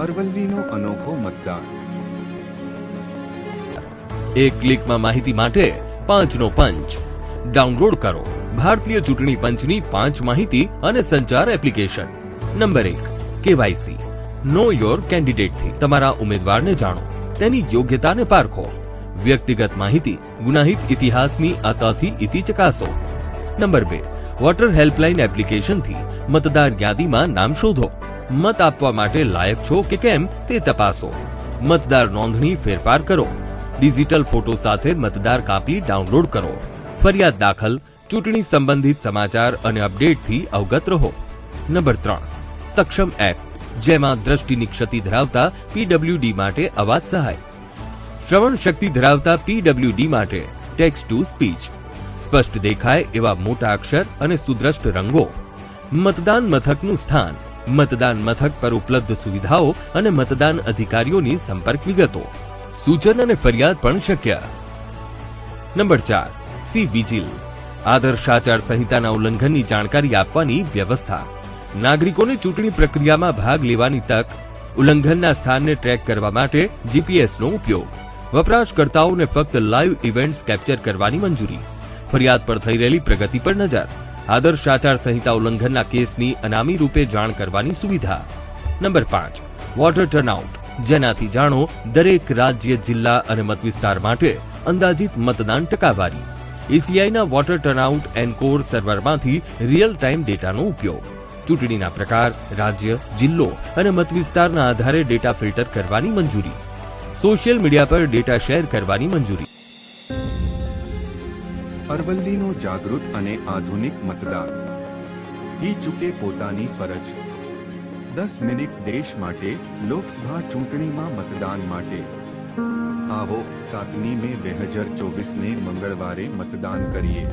અરવલ્લીનો અનોખો મતદાન. એક ક્લિકમાં માહિતી માટે પાંચનો પંચ. ડાઉનલોડ કરો ભારતીય ચૂંટણી પંચની પાંચ માહિતી અને સંચાર એપ્લિકેશન. નંબર એક, કેવાયસી. નો યોર કેન્ડિડેટથી તમારા ઉમેદવારને જાણો. તેની યોગ્યતાને પારખો. વ્યક્તિગત માહિતી, ગુનાહિત ઇતિહાસની આતાથી ઇતિ ચકાસો. નંબર બે, વોટર હેલ્પલાઇન એપ્લિકેશનથી મતદાર યાદીમાં નામ શોધો. મત આપવા માટે લાયક છો કે કેમ તે તપાસો. મતદાર નોંધણી ફેરફાર કરો. ડિજિટલ ફોટો સાથે મતદાર કાપી ડાઉનલોડ કરો. ફરિયાદ દાખલ, ચૂંટણી સંબંધિત સમાચાર અને અપડેટથી અવગત રહો. નંબર ત્રણ, સક્ષમ એપ, જેમાં દ્રષ્ટિની ક્ષતિ ધરાવતા પીડબ્લ્યુડી માટે અવાજ સહાય. શ્રવણ શક્તિ ધરાવતા પીડબ્લ્યુડી માટે ટેક્સ્ટ ટુ સ્પીચ. સ્પષ્ટ દેખાય એવા મોટા અક્ષર અને સુદ્રષ્ટ રંગો. મતદાન મથકનું સ્થાન. મતદાન મથક પર ઉપલબ્ધ સુવિધાઓ અને મતદાન અધિકારીઓની સંપર્ક વિગતો. સૂચન અને ફરિયાદ પણ શક્ય. નંબર ચાર, સી વિજિલ. આદર્શ આચાર સંહિતાના ઉલ્લંઘનની જાણકારી આપવાની વ્યવસ્થા. નાગરિકોને ચૂંટણી પ્રક્રિયામાં ભાગ લેવાની તક, ઉલ્લંઘનના સ્થાનને ટ્રેક કરવા માટે જીપીએસનો ઉપયોગ. વપરાશકર્તાઓને ફક્ત લાઈવ ઇવેન્ટ્સ કેપ્ચર કરવાની મંજૂરી. ફરિયાદ પર થઈ રહેલી પ્રગતિ પર નજર. આદર્શ આચાર સંહિતા ઉલ્લંઘનના કેસની અનામી રૂપે જાણ કરવાની સુવિધા. નંબર પાંચ, વોટર ટર્નઆઉટ. જેનાથી જાણો દરેક રાજ્ય, જિલ્લા અને મતવિસ્તાર માટે અંદાજિત મતદાન ટકાવારી. ઈસીઆઈના વોટર ટર્નઆઉટ એનકોર સર્વરમાંથી રિયલ ટાઈમ ડેટાનો ઉપયોગ. ચૂંટણીના પ્રકાર, રાજ્ય, જિલ્લો અને મતવિસ્તારના આધારે ડેટા ફિલ્ટર કરવાની મંજૂરી. સોશિયલ મીડિયા પર ડેટા શેર કરવાની મંજૂરી. અરવલ્લીનો જાગૃત અને આધુનિક મતદાર. હી ચૂકે પોતાની ફરજ. દસ મિનિટ દેશ માટે, લોકસભા ચૂંટણીમાં મતદાન માટે. આવો સાતમી મે બે હજાર ચોવીસને મંગળવારે મતદાન કરીએ.